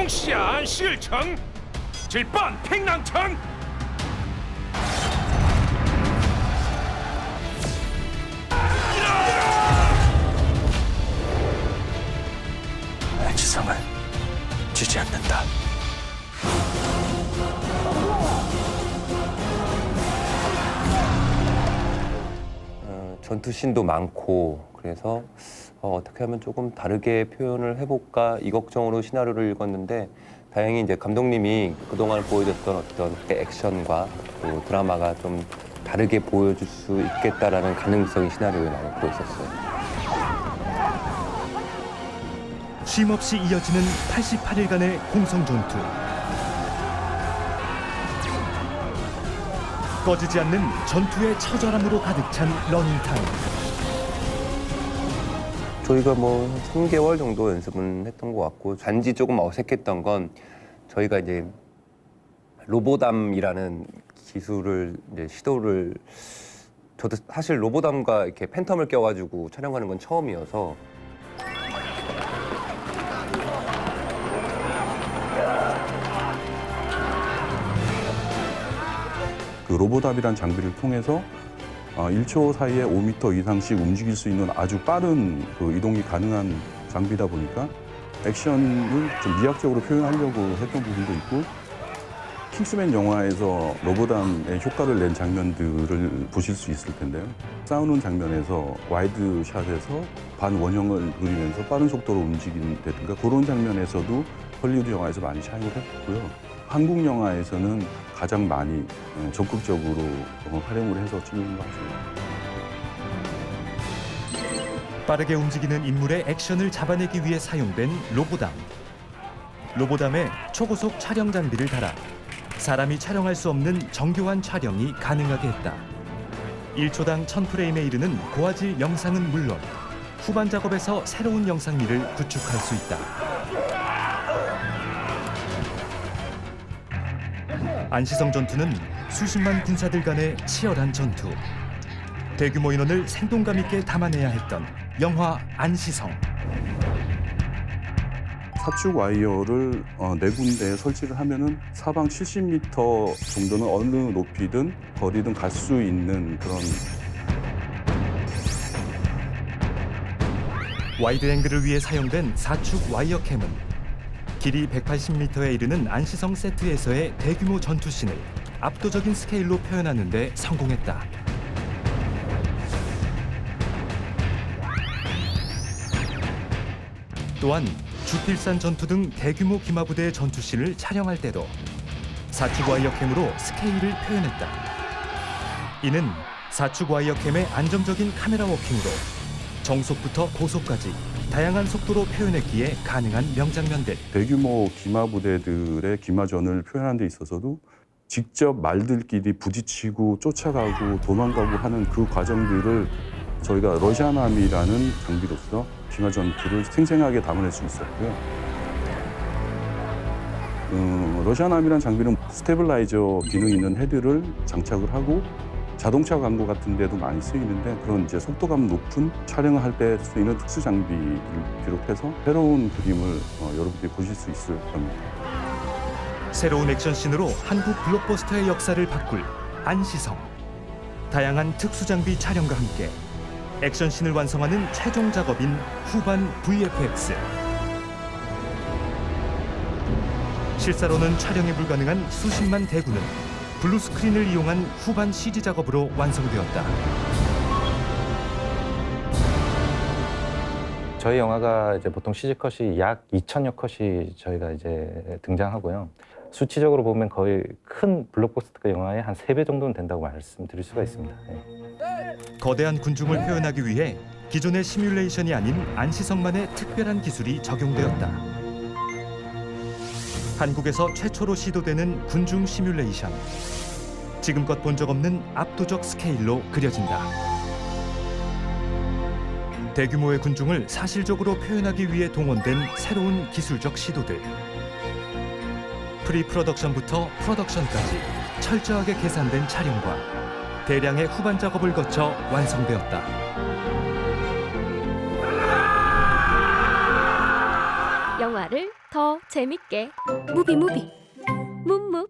용시안 실청 질반 팽랑청 지성은 주지 않는다. 어, 전투신도 많고 그래서 어, 어떻게 하면 조금 다르게 표현을 해볼까 이 걱정으로 시나리오를 읽었는데 다행히 이제 감독님이 그동안 보여줬던 어떤 그 액션과 또 드라마가 좀 다르게 보여줄 수 있겠다라는 가능성이 시나리오에 많이 보였었어요. 쉼 없이 이어지는 88일간의 공성 전투. 꺼지지 않는 전투의 처절함으로 가득 찬 러닝타임. 저희가 뭐 3개월 정도 연습은 했던 것 같고 단지 조금 어색했던 건 저희가 이제 로보담이라는 기술을 이제 시도를 저도 사실 로보담과 이렇게 팬텀을 껴가지고 촬영하는 건 처음이어서. 그 로보답이란 장비를 통해서 어, 1초 사이에 5m 이상씩 움직일 수 있는 아주 빠른 그 이동이 가능한 장비다 보니까 액션을 좀 미학적으로 표현하려고 했던 부분도 있고 킹스맨 영화에서 로보담의 효과를 낸 장면들을 보실 수 있을 텐데요. 싸우는 장면에서 와이드 샷에서 반원형을 그리면서 빠른 속도로 움직인다든가 그런 장면에서도 헐리우드 영화에서 많이 사용을 했고요. 한국 영화에서는 가장 많이 어, 적극적으로 어, 활용을 해서 찍는 것 같습니다. 빠르게 움직이는 인물의 액션을 잡아내기 위해 사용된 로보담. 로보담에 초고속 촬영 장비를 달아 사람이 촬영할 수 없는 정교한 촬영이 가능하게 했다. 1초당 1000프레임에 이르는 고화질 영상은 물론 후반 작업에서 새로운 영상미를 구축할 수 있다. 안시성 전투는 수십만 군사들 간의 치열한 전투. 대규모 인원을 생동감 있게 담아내야 했던 영화 안시성. 사축 와이어를 어, 네 군데에 설치를 하면은 사방 70m 정도는 어느 높이든 거리든 갈 수 있는 그런 와이드 앵글을 위해 사용된 사축 와이어 캠은 길이 180m에 이르는 안시성 세트에서의 대규모 전투씬을 압도적인 스케일로 표현하는 데 성공했다. 또한 주필산 전투 등 대규모 기마부대의 전투씬을 촬영할 때도 사축 와이어 캠으로 스케일을 표현했다. 이는 사축 와이어 캠의 안정적인 카메라 워킹으로 정속부터 고속까지 다양한 속도로 표현했기에 가능한 명장면들. 대규모 기마 부대들의 기마전을 표현하는 데 있어서도 직접 말들끼리 부딪히고 쫓아가고 도망가고 하는 그 과정들을 저희가 러시아남이라는 장비로서 기마 전투를 생생하게 담아낼 수 있었고요. 음, 러시아남이라는 장비는 스테빌라이저 기능 있는 헤드를 장착을 하고 자동차 광고 같은 데도 많이 쓰이는데 그런 이제 속도감 높은 촬영을 할 때 쓰이는 특수 장비를 비롯해서 새로운 그림을 어, 여러분들이 보실 수 있을 겁니다. 새로운 액션씬으로 한국 블록버스터의 역사를 바꿀 안시성. 다양한 특수 장비 촬영과 함께 액션씬을 완성하는 최종 작업인 후반 VFX. 실사로는 촬영이 불가능한 수십만 대구는 블루 스크린을 이용한 후반 CG 작업으로 완성되었다. 저희 영화가 이제 보통 CG 컷이 약 2천여 컷이 저희가 이제 등장하고요. 수치적으로 보면 거의 큰 블록버스터 영화의 한 세 배 정도는 된다고 말씀드릴 수가 있습니다. 예. 거대한 군중을 표현하기 위해 기존의 시뮬레이션이 아닌 안시성만의 특별한 기술이 적용되었다. 한국에서 최초로 시도되는 군중 시뮬레이션. 지금껏 본 적 없는 압도적 스케일로 그려진다. 대규모의 군중을 사실적으로 표현하기 위해 동원된 새로운 기술적 시도들. 프리 프로덕션부터 프로덕션까지 철저하게 계산된 촬영과 대량의 후반 작업을 거쳐 완성되었다. 영화 영화를 더 재밌게. 무비무비. 무무